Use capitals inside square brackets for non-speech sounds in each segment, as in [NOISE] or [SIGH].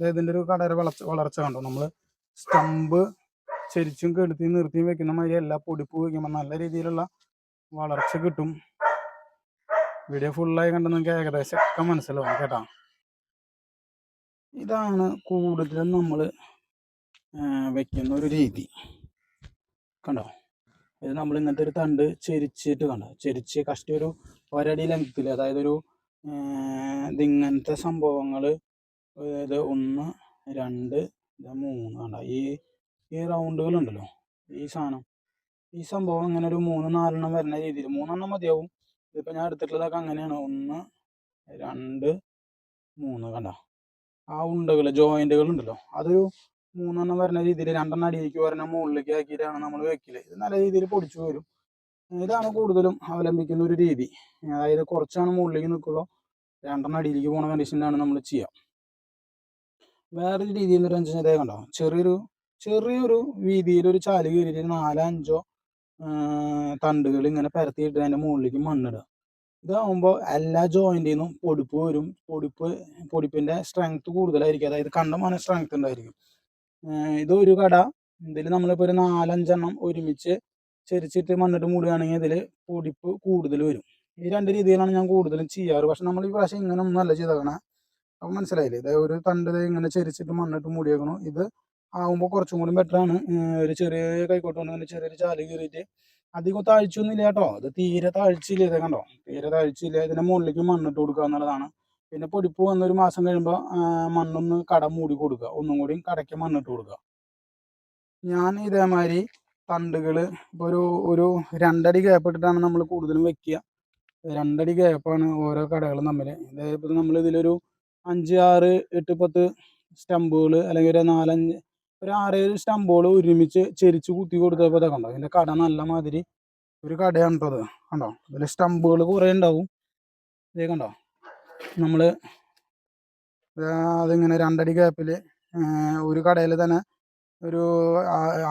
ഇതിന്റെ ഒരു കടയുടെ വളർച്ച വളർച്ച കണ്ടോ? നമ്മൾ സ്റ്റമ്പ് ശരിച്ചും കെടുത്തിയും നിർത്തിയും വെക്കുന്ന മാതിരി എല്ലാ പൊടിപ്പ് വയ്ക്കുമ്പോൾ നല്ല രീതിയിലുള്ള വളർച്ച കിട്ടും. വീഡിയോ ഫുള്ളായി കണ്ടു നിങ്ങൾക്ക് ഏകദേശം ഒക്കെ മനസ്സിലാവും കേട്ടോ. ഇതാണ് കൂടുതലും നമ്മൾ വെക്കുന്ന ഒരു രീതി. കണ്ടോ? ഇത് നമ്മൾ ഇങ്ങനത്തെ ഒരു തണ്ട് ചെരിച്ചിട്ട് കണ്ടോ? ചെരിച്ച് കഷ്ടി ഒരു ഒരടി ലെങ്ത്തിൽ അതായത് ഒരു ഇതിങ്ങനത്തെ സംഭവങ്ങൾ അതായത് ഒന്ന് രണ്ട് മൂന്ന് കണ്ടോ? ഈ ഈ റൗണ്ടുകളുണ്ടല്ലോ ഈ സാധനം. ഈ സംഭവം ഇങ്ങനെ ഒരു മൂന്ന് നാലെണ്ണം വരുന്ന രീതിയിൽ മൂന്നെണ്ണം മതിയാവും. ഇതിപ്പോൾ ഞാൻ എടുത്തിട്ടുള്ളതൊക്കെ അങ്ങനെയാണ്. ഒന്ന് രണ്ട് മൂന്ന് കണ്ടോ? ആ ഉണ്ടകൾ ജോയിന്റുകൾ ഉണ്ടല്ലോ. അതൊരു മൂന്നെണ്ണം വരുന്ന രീതിയിൽ രണ്ടെണ്ണം അടിയിലേക്ക് വരുന്ന മുകളിലേക്ക് ആക്കിയിട്ടാണ് നമ്മൾ വെക്കൽ. ഇത് നല്ല രീതിയിൽ പൊടിച്ചു വരും. ഇതാണ് കൂടുതലും അവലംബിക്കുന്ന ഒരു രീതി. അതായത് കുറച്ചാണ് മുകളിലേക്ക് നിൽക്കുള്ളൂ രണ്ടെണ്ണം അടിയിലേക്ക് പോകുന്ന കണ്ടീഷനിലാണ് നമ്മൾ ചെയ്യുക വേറൊരു രീതിയിൽ എന്ന് വെച്ചാൽ ഇതേ കണ്ടോ? ചെറിയൊരു ചെറിയൊരു വീതിയിൽ ഒരു ചാൽ കയറിയിട്ട് നാലോ അഞ്ചോ തണ്ടുകൾ ഇങ്ങനെ പരത്തിയിട്ട് അതിന്റെ മുകളിലേക്ക് മണ്ണിടുക. ഇതാവുമ്പോൾ എല്ലാ ജോയിന്റിൽ നിന്നും പൊടിപ്പ് വരും. പൊടിപ്പ് പൊടിപ്പിന്റെ സ്ട്രെങ്ത് കൂടുതലായിരിക്കും. അതായത് കണ്ടമാനം സ്ട്രെങ്ത് ഉണ്ടായിരിക്കും. ഇത് ഒരു കട. ഇതിൽ നമ്മളിപ്പോൾ ഒരു നാലഞ്ചെണ്ണം ഒരുമിച്ച് ചെരിച്ചിട്ട് മണ്ണിട്ട് മൂടുകയാണെങ്കിൽ ഇതിൽ പൊടിപ്പ് കൂടുതൽ വരും. ഈ രണ്ട് രീതിയിലാണ് ഞാൻ കൂടുതലും ചെയ്യാറ്. പക്ഷെ നമ്മൾ ഈ പ്രാവശ്യം ഇങ്ങനെ ഒന്നും അല്ല ചെയ്തേക്കണേ. അപ്പം മനസ്സിലായില്ലേ? ഇത് ഒരു തണ്ട് ഇങ്ങനെ ചെരിച്ചിട്ട് മണ്ണിട്ട് മൂടിയേക്കണു. ഇത് ആകുമ്പോൾ കുറച്ചും കൂടി ബെറ്റർ ആണ്. ഒരു ചെറിയ കൈക്കോട്ട് കൊണ്ട് ഇങ്ങനെ ചെറിയൊരു ചാൽ കീറിയിട്ട് അധികം താഴ്ചയൊന്നുമില്ല കേട്ടോ. ഇത് തീരെ താഴ്ചയില്ല ഇത് കണ്ടോ? തീരെ താഴ്ചയില്ല. ഇതിന്റെ മുകളിലേക്ക് മണ്ണിട്ട് കൊടുക്കുക എന്നുള്ളതാണ്. പിന്നെ പൊടിപ്പ് വന്നൊരു മാസം കഴിയുമ്പോൾ മണ്ണൊന്ന് കട മൂടി കൊടുക്കുക. ഒന്നും കൂടി കടയ്ക്ക് മണ്ണിട്ട് കൊടുക്കുക. ഞാൻ ഇതേമാതിരി തണ്ടുകൾ ഒരു ഒരു രണ്ടടി ഗ്യാപ്പ് ഇട്ടിട്ടാണ് നമ്മൾ കൂടുതലും വെക്കുക. രണ്ടടി ഗ്യാപ്പാണ് ഓരോ കടകളും തമ്മിൽ ഇതേപോലെ നമ്മൾ ഇതിലൊരു അഞ്ച് ആറ് എട്ട് പത്ത് സ്റ്റമ്പുകൾ അല്ലെങ്കിൽ ഒരു നാലഞ്ച് ഒരു ആറേഴ് സ്റ്റമ്പുകൾ ഒരുമിച്ച് ചെരിച്ച് കുത്തി കൊടുത്തപ്പോൾ ഇതൊക്കെ കണ്ടോ? ഇതിന്റെ കട നല്ല മാതിരി ഒരു കടയാണ് കേട്ടോ കണ്ടോ? ഇതിൽ സ്റ്റമ്പുകൾ കുറേ ഉണ്ടാവും. ഇതേ കണ്ടോ? നമ്മൾ അതിങ്ങനെ രണ്ടടി ഗ്യാപ്പിൽ ഒരു കടയിൽ തന്നെ ഒരു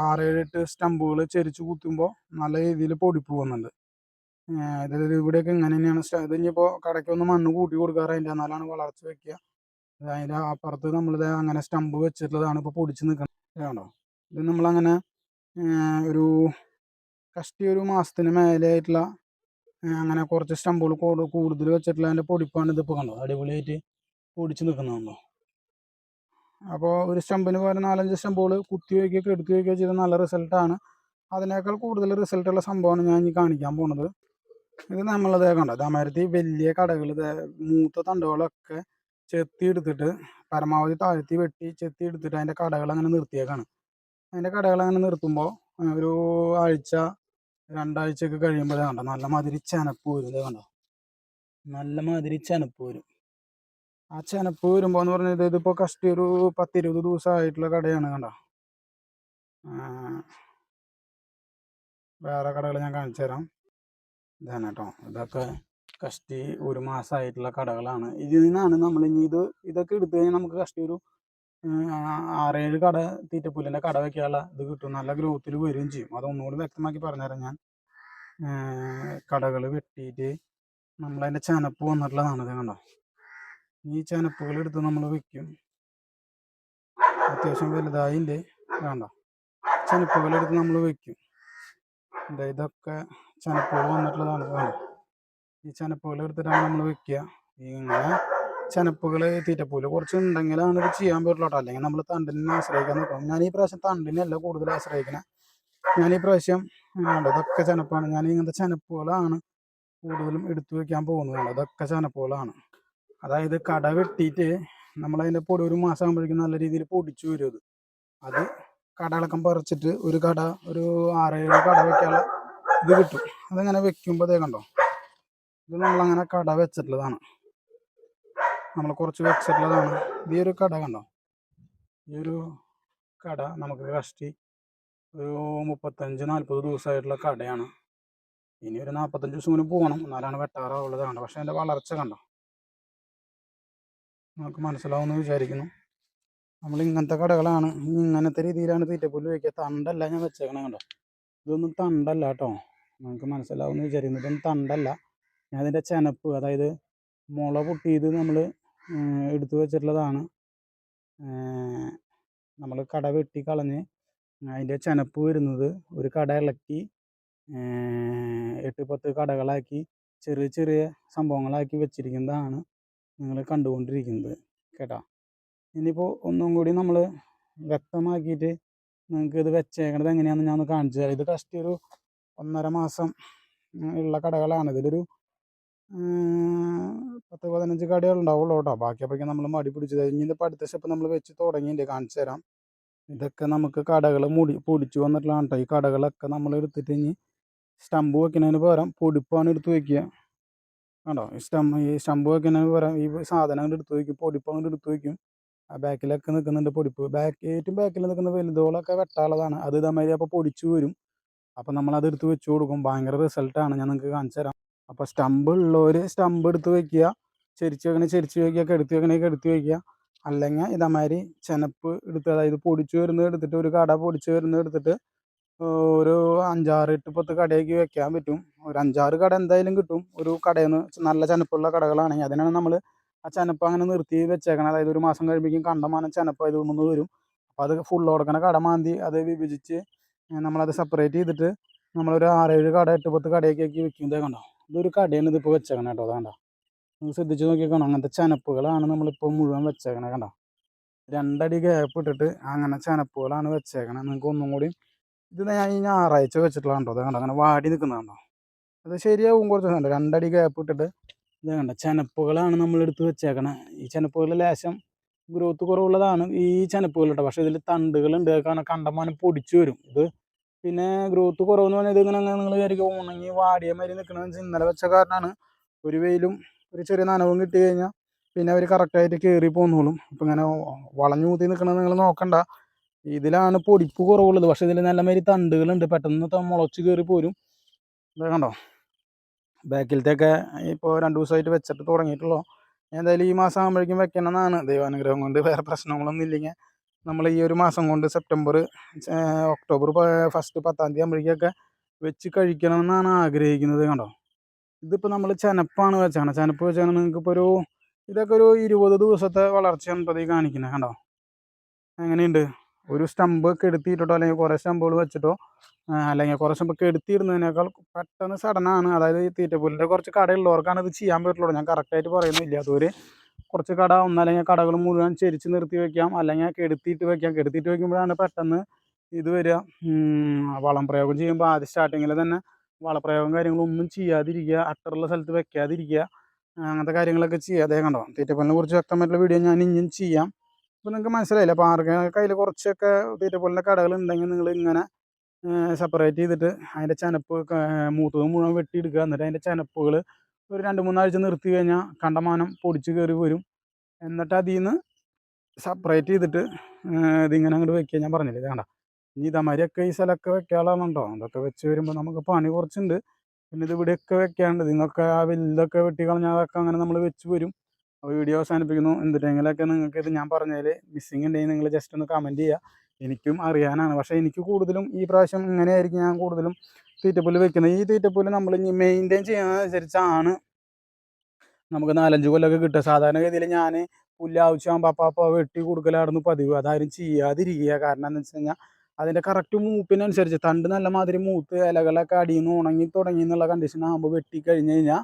ആറേഴ് എട്ട് സ്റ്റമ്പുകൾ ചെരിച്ച് കുത്തുമ്പോൾ നല്ല രീതിയിൽ പൊടിപ്പ് പോകുന്നുണ്ട് ഇതിൽ ഇവിടെയൊക്കെ ഇങ്ങനെ തന്നെയാണ് ഇത് ഇനിയിപ്പോൾ കടയ്ക്കൊന്ന് മണ്ണ് കൂട്ടി കൊടുക്കാറ് അതിന്റെ എന്നാലാണ് വളർച്ച വെക്കുക. അതിന്റെ അപ്പുറത്ത് നമ്മളിത് അങ്ങനെ സ്റ്റമ്പ് വെച്ചിട്ടുള്ളതാണ് ഇപ്പോൾ പൊടിച്ച് നിൽക്കുന്നത് ആണോ ഇത് നമ്മളങ്ങനെ ഒരു കഷ്ടി ഒരു മാസത്തിന് മേലെയായിട്ടുള്ള അങ്ങനെ കുറച്ച് സ്റ്റമ്പുകൾ കൂടുതൽ വെച്ചിട്ടുള്ള അതിന്റെ പൊടിപ്പാണ് ഇതിപ്പോൾ കണ്ടത് അടിപൊളിയായിട്ട് പൊടിച്ച് നിൽക്കുന്നതാണല്ലോ അപ്പോൾ ഒരു സ്റ്റമ്പിന് പോലെ നാലഞ്ച് സ്റ്റമ്പുകൾ കുത്തി വയ്ക്കുകയൊക്കെ എടുത്തു വയ്ക്കുകയോ ചെയ്ത നല്ല റിസൾട്ടാണ്. അതിനേക്കാൾ കൂടുതൽ റിസൾട്ടുള്ള സംഭവമാണ് ഞാൻ ഇനി കാണിക്കാൻ പോണത്. ഇത് നമ്മളത് കണ്ടോ? ഇതേമാതിരി വലിയ കടകൾ മൂത്ത തണ്ടുകളൊക്കെ ചെത്തി എടുത്തിട്ട് പരമാവധി താഴ്ത്തി വെട്ടി ചെത്തി എടുത്തിട്ട് അതിന്റെ കടകൾ അങ്ങനെ നിർത്തിയേക്കാണ്. അതിന്റെ കടകൾ അങ്ങനെ നിർത്തുമ്പോൾ ഒരു ആഴ്ച രണ്ടാഴ്ചയൊക്കെ കഴിയുമ്പോൾ കണ്ടോ? നല്ല മാതിരി ചെനപ്പ് വരും കണ്ടോ? നല്ല മാതിരി ചെനപ്പ് വരും. ആ ചെനപ്പ് വരുമ്പോൾ എന്ന് പറഞ്ഞാൽ ഇതിപ്പോൾ കഷ്ടി ഒരു പത്തിരുപത് ദിവസമായിട്ടുള്ള കടയാണ് കണ്ടോ? വേറെ കടകൾ ഞാൻ കാണിച്ചു തരാം. ഇതാണ് കേട്ടോ ഇതൊക്കെ കഷ്ടി ഒരു മാസമായിട്ടുള്ള കടകളാണ്. ഇതിൽ നിന്നാണ് നമ്മൾ ഇനി ഇത് ഇതൊക്കെ എടുത്തു കഴിഞ്ഞാൽ നമുക്ക് കഷ്ടി ഒരു ആറേഴ് കട തീറ്റപ്പുല്ലിന്റെ കട വെക്കാനുള്ള ഇത് കിട്ടും. നല്ല ഗ്രോത്തിൽ വരികയും ചെയ്യും. അതൊന്നുകൂടി വ്യക്തമാക്കി പറഞ്ഞുതരാം ഞാൻ. കടകൾ വെട്ടിയിട്ട് നമ്മളതിന്റെ ചനപ്പ് വന്നിട്ടുള്ളതാണ് ഇത് കണ്ടോ? ഈ ചനപ്പുകൾ എടുത്ത് നമ്മൾ വെക്കും. അത്യാവശ്യം വലുതായിന്റെ വേണ്ട ചനപ്പുകളെടുത്ത് നമ്മൾ വെക്കും. ഇതൊക്കെ ചെനപ്പുകൾ വന്നിട്ടുള്ളതാണ്. ഈ ചെനപ്പുകൾ എടുത്തിട്ടാണ് നമ്മൾ വെക്കുക ഇങ്ങനെ ചനപ്പുകൾ തീറ്റപ്പൂൽ കുറച്ച് ഉണ്ടെങ്കിലാണ് ഇത് ചെയ്യാൻ പറ്റുള്ളൂ അല്ലെങ്കിൽ നമ്മൾ തണ്ടിനെ ആശ്രയിക്കാൻ നിൽക്കണം ഞാൻ ഈ പ്രാവശ്യം തണ്ടിനെയല്ല കൂടുതൽ ആശ്രയിക്കണേ. ഞാൻ ഈ പ്രാവശ്യം ഇതൊക്കെ ചനപ്പാണ്. ഞാൻ ഇങ്ങനത്തെ ചനപ്പുകളാണ് കൂടുതലും എടുത്തു വെക്കാൻ പോകുന്നത് അതൊക്കെ ചനപ്പുകളാണ്. അതായത് കട വെട്ടിയിട്ട് നമ്മളതിന്റെ പൊടി ഒരു മാസം ആകുമ്പോഴേക്കും നല്ല രീതിയിൽ പൊടിച്ചു വരും അത്. അത് കടകളക്കം പറിച്ചിട്ട് ഒരു കട ഒരു ആറേഴ് കട വെക്കാനുള്ള ഇത് കിട്ടും. അതിങ്ങനെ വെക്കുമ്പോൾ ഇതേ കണ്ടോ? ഇത് നമ്മളങ്ങനെ കട വെച്ചിട്ടുള്ളതാണ്. നമ്മൾ കുറച്ച് വെച്ചിട്ടുള്ളതാണ്. ഈ ഒരു കട കണ്ടോ? ഈ ഒരു കട നമുക്ക് കഷ്ടി ഒരു മുപ്പത്തഞ്ച് നാൽപ്പത് ദിവസമായിട്ടുള്ള കടയാണ്. ഇനി ഒരു നാൽപ്പത്തഞ്ച് ദിവസം കൂടി പോകണം. എന്നാലാണ് വെട്ടാറുള്ളതാണ് പക്ഷേ അതിന്റെ വളർച്ച കണ്ടോ? നമുക്ക് മനസ്സിലാവുമെന്ന് വിചാരിക്കുന്നു. നമ്മൾ ഇങ്ങനത്തെ കടകളാണ്. ഇങ്ങനത്തെ രീതിയിലാണ് തീറ്റപ്പുല്ല് വയ്ക്കുക തണ്ടല്ല ഞാൻ വെച്ചേക്കണം കണ്ടോ? ഇതൊന്നും തണ്ടല്ല കേട്ടോ. നമുക്ക് മനസ്സിലാവുമെന്ന് വിചാരിക്കുന്നു. ഇതൊന്നും തണ്ടല്ല. ഞാൻ അതിന്റെ ചെനപ്പ് അതായത് മുള പൊട്ടിയത് നമ്മൾ എടുത്തു വെച്ചിട്ടുള്ളതാണ്. നമ്മൾ കട വെട്ടി കളഞ്ഞ് അതിന്റെ ചെനപ്പ് വരുന്നത് ഒരു കട ഇളക്കി എട്ട് പത്ത് കടകളാക്കി ചെറിയ ചെറിയ സംഭവങ്ങളാക്കി വെച്ചിരിക്കുന്നതാണ് നിങ്ങൾ കണ്ടുകൊണ്ടിരിക്കുന്നത്. കേട്ടോ. ഇനിയിപ്പോൾ ഒന്നും കൂടി നമ്മൾ വ്യക്തമാക്കിയിട്ട് നിങ്ങൾക്ക് ഇത് വെച്ചേക്കണത് എങ്ങനെയാണെന്ന് ഞാൻ ഒന്ന് കാണിച്ചു തരാം. ഇത് കഷ്ടി ഒരു ഒന്നര മാസം ഉള്ള കടകളാണ്. ഇതിലൊരു പത്ത് പതിനഞ്ച് കടകൾ ഉണ്ടാവുള്ളൂ കേട്ടോ. ബാക്കി അപ്പോഴേക്കും നമ്മൾ മടി പിടിച്ചത് ഇനി ഇതിപ്പോൾ അടുത്ത സ്റ്റെപ്പ് നമ്മൾ വെച്ച് തുടങ്ങിയില്ലേ കാണിച്ചു തരാം. ഇതൊക്കെ നമുക്ക് കടകൾ മുടി പൊടിച്ചു വന്നിട്ടുള്ളതാണ് കേട്ടോ. ഈ കടകളൊക്കെ നമ്മൾ എടുത്തിട്ട് ഇനി സ്റ്റമ്പ് വെക്കുന്നതിന് പകരം പൊടിപ്പാണ് എടുത്ത് വയ്ക്കുക കണ്ടോ? ഈ സ്റ്റം ഈ സ്റ്റമ്പ് വെക്കുന്നതിന് പകരം ഈ സാധനങ്ങൾ എടുത്ത് വയ്ക്കും പൊടിപ്പ് അങ്ങോട്ട് എടുത്ത് വയ്ക്കും ബാക്കിലൊക്കെ നിൽക്കുന്നുണ്ട് പൊടിപ്പ്. ബാക്ക് ഏറ്റവും ബാക്കിൽ നിൽക്കുന്ന വലുതോളൊക്കെ വെട്ടാനുള്ളതാണ്. അത് ഇതേമാതിരി അപ്പോൾ പൊടിച്ചു വരും. അപ്പോൾ നമ്മളത് എടുത്ത് വെച്ച് കൊടുക്കും. ഭയങ്കര റിസൾട്ടാണ് ഞാൻ നിങ്ങൾക്ക് കാണിച്ചു തരാം. അപ്പോൾ സ്റ്റമ്പ് ഉള്ളവർ സ്റ്റമ്പ് എടുത്ത് വെക്കുക. ചെരിച്ച് വെക്കണേ ചെരിച്ച് വയ്ക്കുക കെടുത്തി വെക്കണേ എടുത്ത് വയ്ക്കുക അല്ലെങ്കിൽ ഇതേമാതിരി ചെനപ്പ് എടുത്ത് അതായത് പൊടിച്ച് വരുന്നത് എടുത്തിട്ട് ഒരു കട പൊടിച്ച് വരുന്നത് എടുത്തിട്ട് ഒരു അഞ്ചാറ് എട്ട് പത്ത് കടയാക്കി വെക്കാൻ പറ്റും. ഒരു അഞ്ചാറ് കട എന്തായാലും കിട്ടും. ഒരു കടയിൽ നിന്ന് നല്ല ചെനപ്പുള്ള കടകളാണെങ്കിൽ അതിനാണ് നമ്മൾ ആ ചെനപ്പ് അങ്ങനെ നിർത്തി വെച്ചേക്കണം. അതായത് ഒരു മാസം കഴിയുമ്പോഴേക്കും കണ്ടമാനം ചെനപ്പ് ഇത് നിന്ന് വരും. അപ്പോൾ അത് ഫുൾ കൊടുക്കണ കട മാന്തി അത് വിഭജിച്ച് നമ്മളത് സെപ്പറേറ്റ് ചെയ്തിട്ട് നമ്മളൊരു ആറേഴ് കട എട്ട് പത്ത് കടയൊക്കെ ആക്കി വെക്കും. ഇതേ ഇതൊരു കടയാണ് ഇതിപ്പോൾ വെച്ചേക്കണം കേട്ടോ. അതാണ്ട നിങ്ങൾ ശ്രദ്ധിച്ച് നോക്കിയേക്കണം അങ്ങനത്തെ ചെനപ്പുകളാണ് നമ്മളിപ്പോൾ മുഴുവൻ വെച്ചേക്കണേ കണ്ടോ? രണ്ടടി ഗ്യാപ്പ് ഇട്ടിട്ട് അങ്ങനെ ചെനപ്പുകളാണ് വെച്ചേക്കണത് നിങ്ങൾക്ക് ഒന്നും കൂടി ഇത് ഞാൻ ഈ ഞായറാഴ്ച വെച്ചിട്ടുള്ളതാണ് കണ്ടോ? അത് കണ്ടോ? അങ്ങനെ വാടി നിൽക്കുന്നത് കണ്ടോ? അത് ശരിയാവും കുറച്ച് കണ്ടോ രണ്ടടി ഗ്യാപ്പ് ഇട്ടിട്ട് ഇത് കണ്ടോ? നമ്മൾ എടുത്ത് വെച്ചേക്കണത് ഈ ചെനപ്പുകൾ ലേശം ഗ്രോത്ത് കുറവുള്ളതാണ് ഈ ചെനപ്പുകളുടെ പക്ഷേ ഇതിൽ തണ്ടുകളുണ്ട്. കാരണം കണ്ടമാനം പൊടിച്ചു വരും. ഇത് പിന്നെ ഗ്രോത്ത് കുറവെന്ന് പറഞ്ഞാൽ ഇതിങ്ങനെ നിങ്ങൾ വിചാരിക്കും ഉണങ്ങി വാടിയ മാതിരി നിൽക്കണമെന്ന് ഇന്നലെ വെച്ച കാരണമാണ്. ഒരു വെയിലും ഒരു ചെറിയ നനവും കിട്ടി കഴിഞ്ഞാൽ പിന്നെ അവർ കറക്റ്റായിട്ട് കയറി പോന്നോളും. ഇപ്പം ഇങ്ങനെ വളഞ്ഞു നിൽക്കണത് നിങ്ങൾ നോക്കണ്ട. ഇതിലാണ് പൊടിപ്പ് കുറവുള്ളത്. പക്ഷേ ഇതിൽ നല്ല മാതിരി തണ്ടുകളുണ്ട്. പെട്ടെന്ന് മുളച്ച് കയറി പോരും. ഇതാ കണ്ടോ? ബാക്കിലത്തെയൊക്കെ ഇപ്പോൾ രണ്ട് ദിവസമായിട്ട് വെച്ചിട്ട് തുടങ്ങിയിട്ടുള്ളൂ. എന്തായാലും ഈ മാസം ആകുമ്പോഴേക്കും വെക്കണമെന്നാണ് ദൈവാനുഗ്രഹം കൊണ്ട്. വേറെ പ്രശ്നങ്ങളൊന്നും ഇല്ലെങ്കിൽ നമ്മൾ ഈ ഒരു മാസം കൊണ്ട് സെപ്റ്റംബർ ഒക്ടോബർ ഫസ്റ്റ് പത്താം തീയതി ആകുമ്പോഴേക്കൊക്കെ വെച്ച് കഴിക്കണമെന്നാണ് ആഗ്രഹിക്കുന്നത് കണ്ടോ? ഇതിപ്പോൾ നമ്മൾ ചെനപ്പാണ് വെച്ചാണ്. ചെനപ്പ് വെച്ചാൽ നിങ്ങൾക്ക് ഇപ്പോൾ ഒരു ഇതൊക്കെ ഒരു ഇരുപത് ദിവസത്തെ വളർച്ചയാണ് ഇപ്പോൾ കാണിക്കുന്നത് കണ്ടോ? എങ്ങനെയുണ്ട്? ഒരു സ്റ്റമ്പ് കെടുത്തിയിട്ടോ അല്ലെങ്കിൽ കുറേ സ്റ്റമ്പുകൾ വെച്ചിട്ടോ അല്ലെങ്കിൽ കുറേ സ്റ്റമ്പ് കെടുത്തിയിടുന്നതിനേക്കാൾ പെട്ടെന്ന് സഡനാണ് അതായത് ഈ തീറ്റപ്പുല്ലിന്റെ കുറച്ച് കടയുള്ളവർക്കാണ് ഇത് ചെയ്യാൻ പറ്റുള്ളൂ. ഞാൻ കറക്റ്റായിട്ട് പറയുന്നില്ല. അതൊരു കുറച്ച് കട ഒന്നല്ലെങ്കിൽ കടകൾ മുഴുവൻ ചെരിച്ച് നിർത്തി വെക്കാം അല്ലെങ്കിൽ കെടുത്തിയിട്ട് വെക്കാം. കെടുത്തിയിട്ട് വെക്കുമ്പോഴാണ് പെട്ടെന്ന് ഇത് വരിക. വളം പ്രയോഗം ചെയ്യുമ്പോൾ ആദ്യം സ്റ്റാർട്ടിങ്ങിൽ തന്നെ വളപ്രയോഗം കാര്യങ്ങളൊന്നും ചെയ്യാതിരിക്കുക അട്ടറുള്ള സ്ഥലത്ത് വെക്കാതിരിക്കുക അങ്ങനത്തെ കാര്യങ്ങളൊക്കെ ചെയ്യുക. അതേ കണ്ടോ തീറ്റപ്പലിനെ കുറിച്ച് വ്യക്തമായിട്ടുള്ള വീഡിയോ ഞാൻ ഇനിയും ചെയ്യാം. അപ്പോൾ നിങ്ങൾക്ക് മനസ്സിലായില്ല? അപ്പോൾ ആർക്കും കയ്യിൽ കുറച്ചൊക്കെ തീറ്റപ്പുല്ലിന്റെ കടകൾ ഉണ്ടെങ്കിൽ നിങ്ങൾ ഇങ്ങനെ സെപ്പറേറ്റ് ചെയ്തിട്ട് അതിന്റെ ചെനപ്പ് മൂത്തത് മുഴുവൻ വെട്ടിയെടുക്കുക. എന്നിട്ട് അതിന്റെ ചനപ്പുകൾ ഒരു രണ്ട് മൂന്നാഴ്ച നിർത്തി കഴിഞ്ഞാൽ കണ്ടമാനം പൊടിച്ച് കയറി വരും. എന്നിട്ട് അതിൽ നിന്ന് സെപ്പറേറ്റ് ചെയ്തിട്ട് ഇതിങ്ങനെ അങ്ങോട്ട് വെക്കുക. ഞാൻ പറഞ്ഞില്ലേ? വേണ്ട ഇനി ഇതമാതിരിയൊക്കെ ഈ സ്ഥലമൊക്കെ വെക്കാനുള്ളതാണുണ്ടോ? അതൊക്കെ വെച്ച് വരുമ്പോൾ നമുക്ക് പണി കുറച്ചുണ്ട്. പിന്നെ ഇത് ഇവിടെയൊക്കെ വെക്കാണ്ട് നിങ്ങൾക്ക് ആ വലുതൊക്കെ വെട്ടി കളഞ്ഞാൽ അതൊക്കെ അങ്ങനെ നമ്മൾ വെച്ച് വരും. അപ്പോൾ വീഡിയോ അവസാനിപ്പിക്കുന്നു. എന്തിട്ടെങ്കിലൊക്കെ നിങ്ങൾക്ക് ഇത് ഞാൻ പറഞ്ഞതിൽ മിസ്സിങ് ഉണ്ടെങ്കിൽ നിങ്ങൾ ജസ്റ്റ് ഒന്ന് കമന്റ് ചെയ്യുക എനിക്കും അറിയാനാണ്. പക്ഷേ എനിക്ക് കൂടുതലും ഈ പ്രാവശ്യം ഇങ്ങനെയായിരിക്കും ഞാൻ കൂടുതലും തീറ്റപ്പുല്ല് വെക്കുന്നത്. ഈ തീറ്റപ്പുല്ല് നമ്മൾ ഇനി മെയിന്റെയിൻ ചെയ്യുന്നതനുസരിച്ചാണ് നമുക്ക് നാലഞ്ച് കൊല്ലമൊക്കെ കിട്ടുക. സാധാരണഗതിയിൽ ഞാൻ പുല്ല് ആവശ്യമാകുമ്പോൾ അപ്പം അപ്പം വെട്ടി കൊടുക്കലായിരുന്നു പതിവ്. അതാരും ചെയ്യാതിരിക്കുക. കാരണം എന്താ വെച്ച് കഴിഞ്ഞാൽ അതിന്റെ കറക്റ്റ് മൂപ്പിനനുസരിച്ച് തണ്ട് നല്ല മാതിരി മൂത്ത് ഇലകളൊക്കെ അടിയിൽ നിന്ന് ഉണങ്ങി തുടങ്ങി എന്നുള്ള കണ്ടീഷൻ ആകുമ്പോൾ വെട്ടി കഴിഞ്ഞ് കഴിഞ്ഞാൽ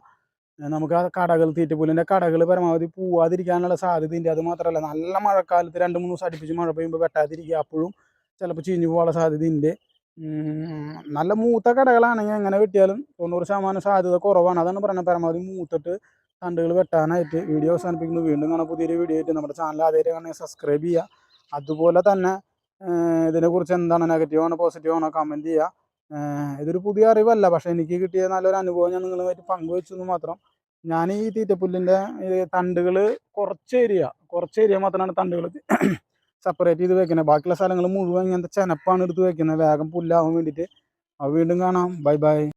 നമുക്ക് ആ കടകൾ തീറ്റപ്പുല്ലിന്റെ കടകൾ പരമാവധി പോവാതിരിക്കാനുള്ള സാധ്യതയുണ്ട് അത് മാത്രമല്ല. നല്ല മഴക്കാലത്ത് രണ്ട് മൂന്ന് ദിവസം അടുപ്പിച്ച് മഴ പെയ്യുമ്പോൾ വെട്ടാതിരിക്കുക അപ്പോഴും ചിലപ്പോൾ ചീഞ്ഞു പോകാനുള്ള സാധ്യതയുണ്ട് നല്ല മൂത്ത കടകളാണെങ്കിൽ എങ്ങനെ വെട്ടിയാലും തൊണ്ണൂറ് ശതമാനം സാധ്യത കുറവാണ്. അതാണ് പറയുന്നത് പരമാവധി മൂത്തിട്ട് തണ്ടുകൾ വെട്ടാനായിട്ട് വീഡിയോ അവസാനിപ്പിക്കുന്നു. വീണ്ടും കാണാൻ പുതിയൊരു വീഡിയോ ആയിട്ട് നമ്മുടെ ചാനൽ ആദ്യമായിട്ട് കാണാൻ സബ്സ്ക്രൈബ് ചെയ്യുക. അതുപോലെ തന്നെ ഇതിനെക്കുറിച്ച് എന്താണ് നെഗറ്റീവാണോ പോസിറ്റീവാണോ കമന്റ് ചെയ്യുക. ഇതൊരു പുതിയ അറിവല്ല. പക്ഷെ എനിക്ക് കിട്ടിയ നല്ലൊരു അനുഭവം ഞാൻ നിങ്ങളുമായിട്ട് പങ്കുവെച്ചു എന്ന് മാത്രം. ഞാൻ ഈ തീറ്റപ്പുല്ലിന്റെ തണ്ടുകൾ കുറച്ച് ഏരിയ കുറച്ച് ഏരിയ മാത്രമാണ് തണ്ടുകൾ സെപ്പറേറ്റ് [COUGHS] ചെയ്ത് വെക്കുന്നത് ബാക്കിയുള്ള സ്ഥലങ്ങൾ മുഴുവൻ ഇങ്ങനത്തെ ചെനപ്പാണ് എടുത്ത് വെക്കുന്നത് വേഗം പുല്ലാവാൻ വേണ്ടിയിട്ട്. അത് വീണ്ടും കാണാം. Bye bye.